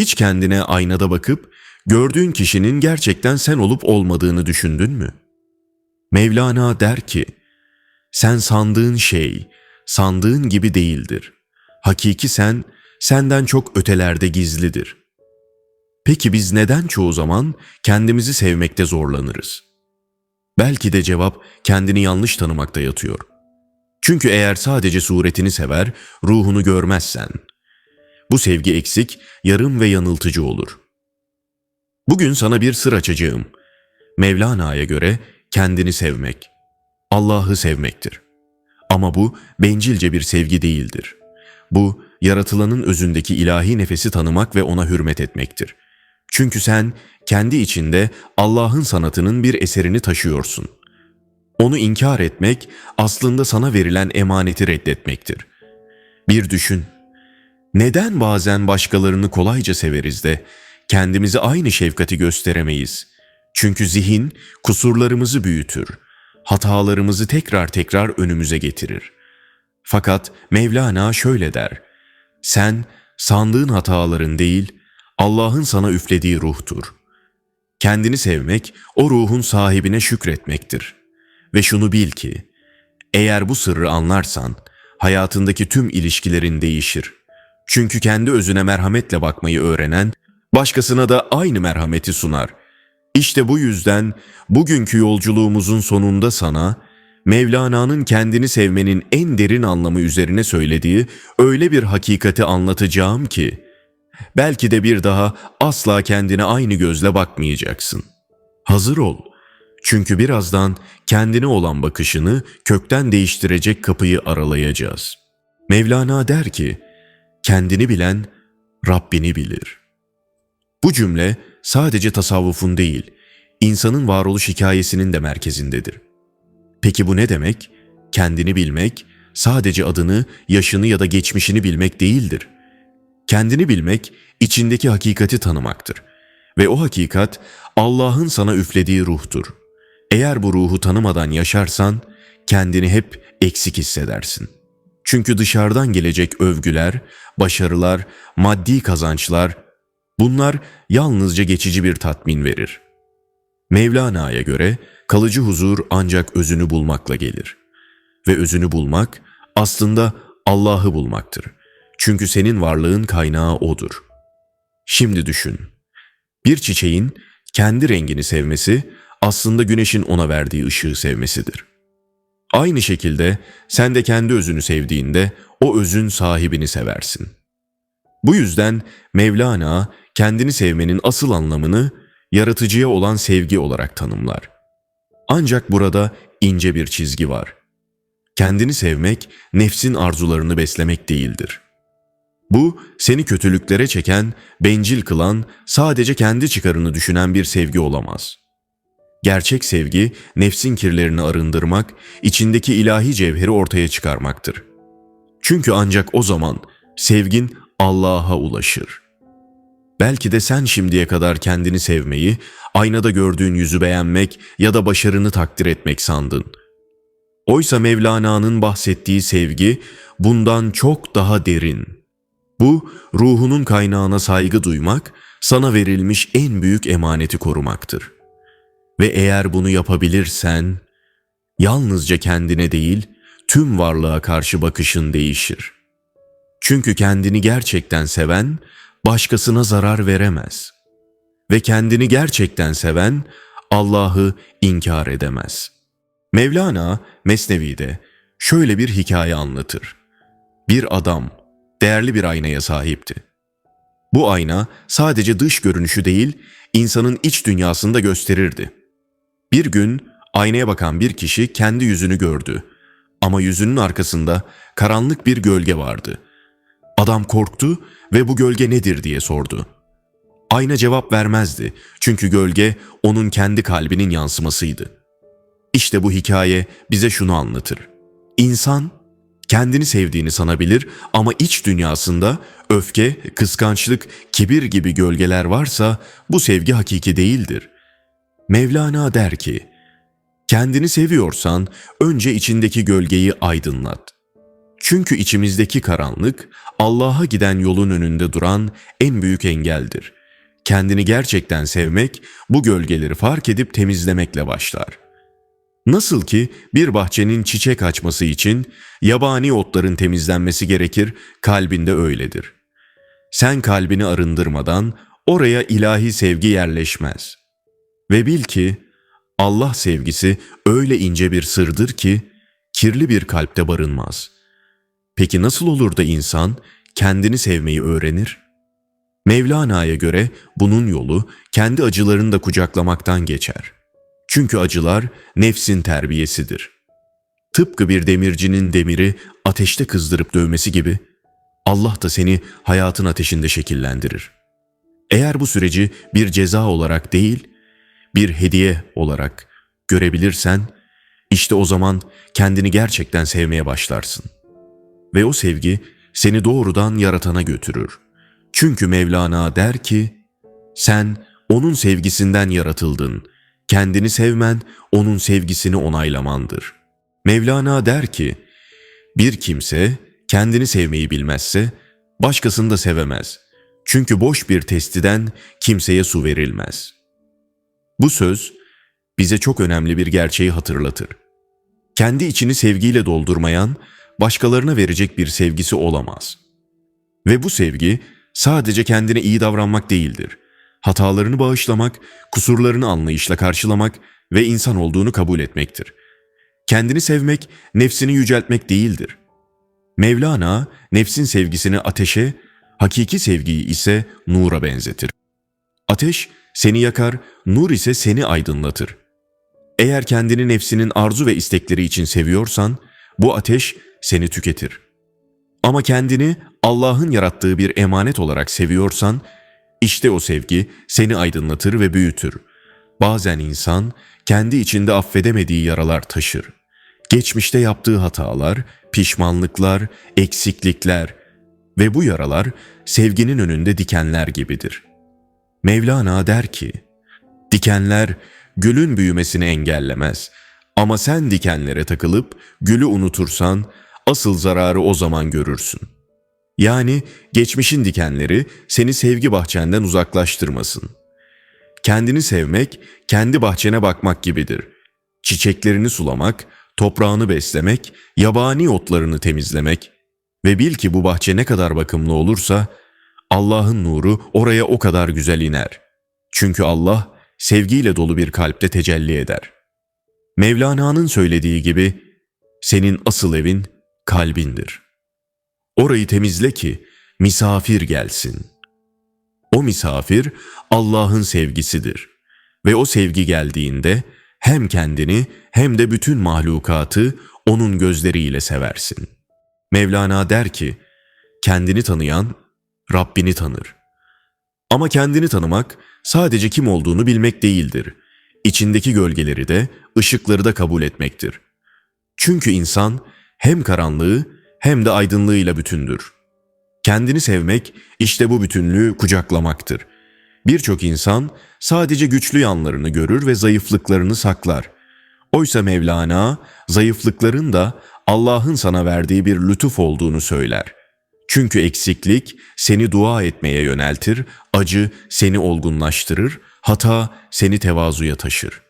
Hiç kendine aynada bakıp gördüğün kişinin gerçekten sen olup olmadığını düşündün mü? Mevlana der ki, sen sandığın şey, sandığın gibi değildir. Hakiki sen, senden çok ötelerde gizlidir. Peki biz neden çoğu zaman kendimizi sevmekte zorlanırız? Belki de cevap kendini yanlış tanımakta yatıyor. Çünkü eğer sadece suretini sever, ruhunu görmezsen, bu sevgi eksik, yarım ve yanıltıcı olur. Bugün sana bir sır açacağım. Mevlana'ya göre kendini sevmek, Allah'ı sevmektir. Ama bu bencilce bir sevgi değildir. Bu, yaratılanın özündeki ilahi nefesi tanımak ve ona hürmet etmektir. Çünkü sen kendi içinde Allah'ın sanatının bir eserini taşıyorsun. Onu inkar etmek aslında sana verilen emaneti reddetmektir. Bir düşün. Neden bazen başkalarını kolayca severiz de kendimize aynı şefkati gösteremeyiz? Çünkü zihin kusurlarımızı büyütür, hatalarımızı tekrar tekrar önümüze getirir. Fakat Mevlana şöyle der: Sen sandığın hataların değil, Allah'ın sana üflediği ruhtur. Kendini sevmek o ruhun sahibine şükretmektir. Ve şunu bil ki, eğer bu sırrı anlarsan hayatındaki tüm ilişkilerin değişir. Çünkü kendi özüne merhametle bakmayı öğrenen başkasına da aynı merhameti sunar. İşte bu yüzden bugünkü yolculuğumuzun sonunda sana Mevlana'nın kendini sevmenin en derin anlamı üzerine söylediği öyle bir hakikati anlatacağım ki belki de bir daha asla kendine aynı gözle bakmayacaksın. Hazır ol. Çünkü birazdan kendine olan bakışını kökten değiştirecek kapıyı aralayacağız. Mevlana der ki, kendini bilen Rabbini bilir. Bu cümle sadece tasavvufun değil, insanın varoluş hikayesinin de merkezindedir. Peki bu ne demek? Kendini bilmek, sadece adını, yaşını ya da geçmişini bilmek değildir. Kendini bilmek, içindeki hakikati tanımaktır. Ve o hakikat, Allah'ın sana üflediği ruhtur. Eğer bu ruhu tanımadan yaşarsan, kendini hep eksik hissedersin. Çünkü dışarıdan gelecek övgüler, başarılar, maddi kazançlar, bunlar yalnızca geçici bir tatmin verir. Mevlana'ya göre kalıcı huzur ancak özünü bulmakla gelir. Ve özünü bulmak aslında Allah'ı bulmaktır. Çünkü senin varlığın kaynağı O'dur. Şimdi düşün. Bir çiçeğin kendi rengini sevmesi aslında güneşin ona verdiği ışığı sevmesidir. Aynı şekilde sen de kendi özünü sevdiğinde o özün sahibini seversin. Bu yüzden Mevlana kendini sevmenin asıl anlamını yaratıcıya olan sevgi olarak tanımlar. Ancak burada ince bir çizgi var. Kendini sevmek nefsin arzularını beslemek değildir. Bu seni kötülüklere çeken, bencil kılan, sadece kendi çıkarını düşünen bir sevgi olamaz. Gerçek sevgi nefsin kirlerini arındırmak, içindeki ilahi cevheri ortaya çıkarmaktır. Çünkü ancak o zaman sevgin Allah'a ulaşır. Belki de sen şimdiye kadar kendini sevmeyi, aynada gördüğün yüzü beğenmek ya da başarını takdir etmek sandın. Oysa Mevlana'nın bahsettiği sevgi bundan çok daha derin. Bu ruhunun kaynağına saygı duymak, sana verilmiş en büyük emaneti korumaktır. Ve eğer bunu yapabilirsen, yalnızca kendine değil, tüm varlığa karşı bakışın değişir. Çünkü kendini gerçekten seven, başkasına zarar veremez. Ve kendini gerçekten seven, Allah'ı inkar edemez. Mevlana, Mesnevi'de şöyle bir hikaye anlatır. Bir adam, değerli bir aynaya sahipti. Bu ayna sadece dış görünüşü değil, insanın iç dünyasını da gösterirdi. Bir gün aynaya bakan bir kişi kendi yüzünü gördü. Ama yüzünün arkasında karanlık bir gölge vardı. Adam korktu ve bu gölge nedir diye sordu. Ayna cevap vermezdi çünkü gölge onun kendi kalbinin yansımasıydı. İşte bu hikaye bize şunu anlatır. İnsan kendini sevdiğini sanabilir ama iç dünyasında öfke, kıskançlık, kibir gibi gölgeler varsa bu sevgi hakiki değildir. Mevlana der ki, kendini seviyorsan önce içindeki gölgeyi aydınlat. Çünkü içimizdeki karanlık Allah'a giden yolun önünde duran en büyük engeldir. Kendini gerçekten sevmek bu gölgeleri fark edip temizlemekle başlar. Nasıl ki bir bahçenin çiçek açması için yabani otların temizlenmesi gerekir, kalbinde öyledir. Sen kalbini arındırmadan oraya ilahi sevgi yerleşmez. Ve bil ki Allah sevgisi öyle ince bir sırdır ki kirli bir kalpte barınmaz. Peki nasıl olur da insan kendini sevmeyi öğrenir? Mevlana'ya göre bunun yolu kendi acılarını da kucaklamaktan geçer. Çünkü acılar nefsin terbiyesidir. Tıpkı bir demircinin demiri ateşte kızdırıp dövmesi gibi Allah da seni hayatın ateşinde şekillendirir. Eğer bu süreci bir ceza olarak değil, bir hediye olarak görebilirsen, işte o zaman kendini gerçekten sevmeye başlarsın. Ve o sevgi seni doğrudan yaratana götürür. Çünkü Mevlana der ki, sen onun sevgisinden yaratıldın. Kendini sevmen, onun sevgisini onaylamandır. Mevlana der ki, bir kimse kendini sevmeyi bilmezse, başkasını da sevemez. Çünkü boş bir testiden kimseye su verilmez. Bu söz bize çok önemli bir gerçeği hatırlatır. Kendi içini sevgiyle doldurmayan, başkalarına verecek bir sevgisi olamaz. Ve bu sevgi sadece kendine iyi davranmak değildir. Hatalarını bağışlamak, kusurlarını anlayışla karşılamak ve insan olduğunu kabul etmektir. Kendini sevmek, nefsini yüceltmek değildir. Mevlana, nefsin sevgisini ateşe, hakiki sevgiyi ise nura benzetir. Ateş seni yakar, nur ise seni aydınlatır. Eğer kendini nefsinin arzu ve istekleri için seviyorsan, bu ateş seni tüketir. Ama kendini Allah'ın yarattığı bir emanet olarak seviyorsan, işte o sevgi seni aydınlatır ve büyütür. Bazen insan kendi içinde affedemediği yaralar taşır. Geçmişte yaptığı hatalar, pişmanlıklar, eksiklikler ve bu yaralar sevginin önünde dikenler gibidir. Mevlana der ki, dikenler gülün büyümesini engellemez ama sen dikenlere takılıp gülü unutursan asıl zararı o zaman görürsün. Yani geçmişin dikenleri seni sevgi bahçenden uzaklaştırmasın. Kendini sevmek, kendi bahçene bakmak gibidir. Çiçeklerini sulamak, toprağını beslemek, yabani otlarını temizlemek ve bil ki bu bahçe ne kadar bakımlı olursa Allah'ın nuru oraya o kadar güzel iner. Çünkü Allah sevgiyle dolu bir kalpte tecelli eder. Mevlana'nın söylediği gibi senin asıl evin kalbindir. Orayı temizle ki misafir gelsin. O misafir Allah'ın sevgisidir ve o sevgi geldiğinde hem kendini hem de bütün mahlukatı onun gözleriyle seversin. Mevlana der ki, kendini tanıyan Rabbini tanır. Ama kendini tanımak sadece kim olduğunu bilmek değildir. İçindeki gölgeleri de, ışıkları da kabul etmektir. Çünkü insan hem karanlığı hem de aydınlığıyla bütündür. Kendini sevmek işte bu bütünlüğü kucaklamaktır. Birçok insan sadece güçlü yanlarını görür ve zayıflıklarını saklar. Oysa Mevlana zayıflıkların da Allah'ın sana verdiği bir lütuf olduğunu söyler. Çünkü eksiklik seni dua etmeye yöneltir, acı seni olgunlaştırır, hata seni tevazuya taşır.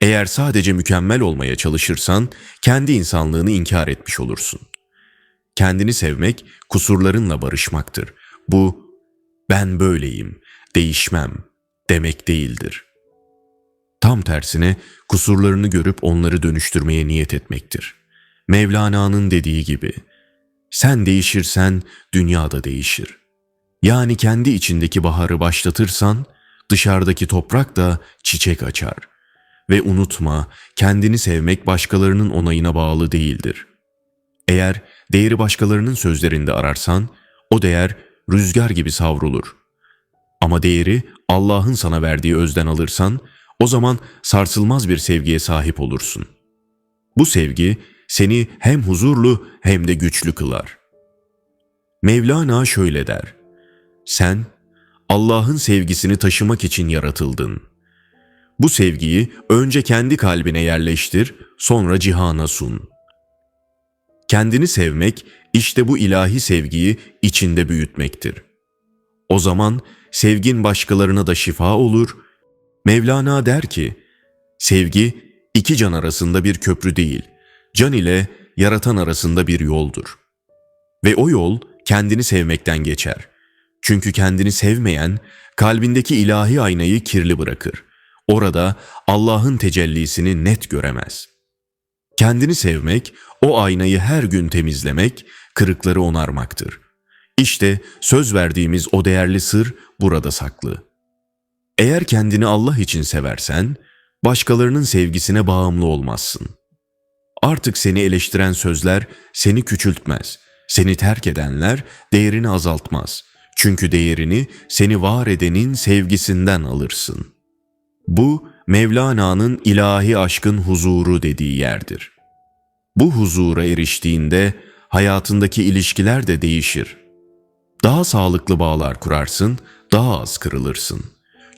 Eğer sadece mükemmel olmaya çalışırsan kendi insanlığını inkar etmiş olursun. Kendini sevmek kusurlarınla barışmaktır. Bu ben böyleyim, değişmem demek değildir. Tam tersine kusurlarını görüp onları dönüştürmeye niyet etmektir. Mevlana'nın dediği gibi sen değişirsen dünya da değişir. Yani kendi içindeki baharı başlatırsan dışarıdaki toprak da çiçek açar. Ve unutma, kendini sevmek başkalarının onayına bağlı değildir. Eğer değeri başkalarının sözlerinde ararsan, o değer rüzgar gibi savrulur. Ama değeri Allah'ın sana verdiği özden alırsan, o zaman sarsılmaz bir sevgiye sahip olursun. Bu sevgi seni hem huzurlu hem de güçlü kılar. Mevlana şöyle der. Sen Allah'ın sevgisini taşımak için yaratıldın. Bu sevgiyi önce kendi kalbine yerleştir, sonra cihana sun. Kendini sevmek işte bu ilahi sevgiyi içinde büyütmektir. O zaman sevgin başkalarına da şifa olur. Mevlana der ki, sevgi iki can arasında bir köprü değil, can ile yaratan arasında bir yoldur. Ve o yol kendini sevmekten geçer. Çünkü kendini sevmeyen kalbindeki ilahi aynayı kirli bırakır. Orada Allah'ın tecellisini net göremez. Kendini sevmek, o aynayı her gün temizlemek, kırıkları onarmaktır. İşte söz verdiğimiz o değerli sır burada saklı. Eğer kendini Allah için seversen, başkalarının sevgisine bağımlı olmazsın. Artık seni eleştiren sözler seni küçültmez. Seni terk edenler değerini azaltmaz. Çünkü değerini seni var edenin sevgisinden alırsın. Bu Mevlana'nın ilahi aşkın huzuru dediği yerdir. Bu huzura eriştiğinde hayatındaki ilişkiler de değişir. Daha sağlıklı bağlar kurarsın, daha az kırılırsın.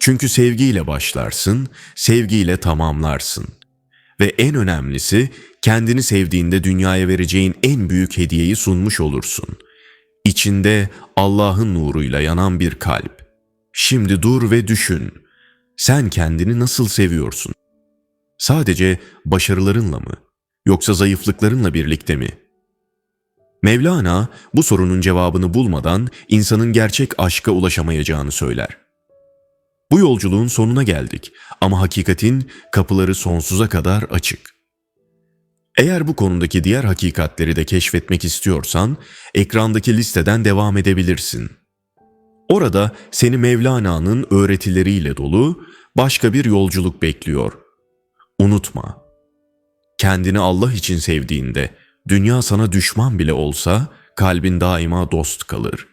Çünkü sevgiyle başlarsın, sevgiyle tamamlarsın. Ve en önemlisi kendini sevdiğinde dünyaya vereceğin en büyük hediyeyi sunmuş olursun. İçinde Allah'ın nuruyla yanan bir kalp. Şimdi dur ve düşün. Sen kendini nasıl seviyorsun? Sadece başarılarınla mı? Yoksa zayıflıklarınla birlikte mi? Mevlana bu sorunun cevabını bulmadan insanın gerçek aşka ulaşamayacağını söyler. Bu yolculuğun sonuna geldik ama hakikatin kapıları sonsuza kadar açık. Eğer bu konudaki diğer hakikatleri de keşfetmek istiyorsan ekrandaki listeden devam edebilirsin. Orada seni Mevlana'nın öğretileriyle dolu başka bir yolculuk bekliyor. Unutma. Kendini Allah için sevdiğinde dünya sana düşman bile olsa kalbin daima dost kalır.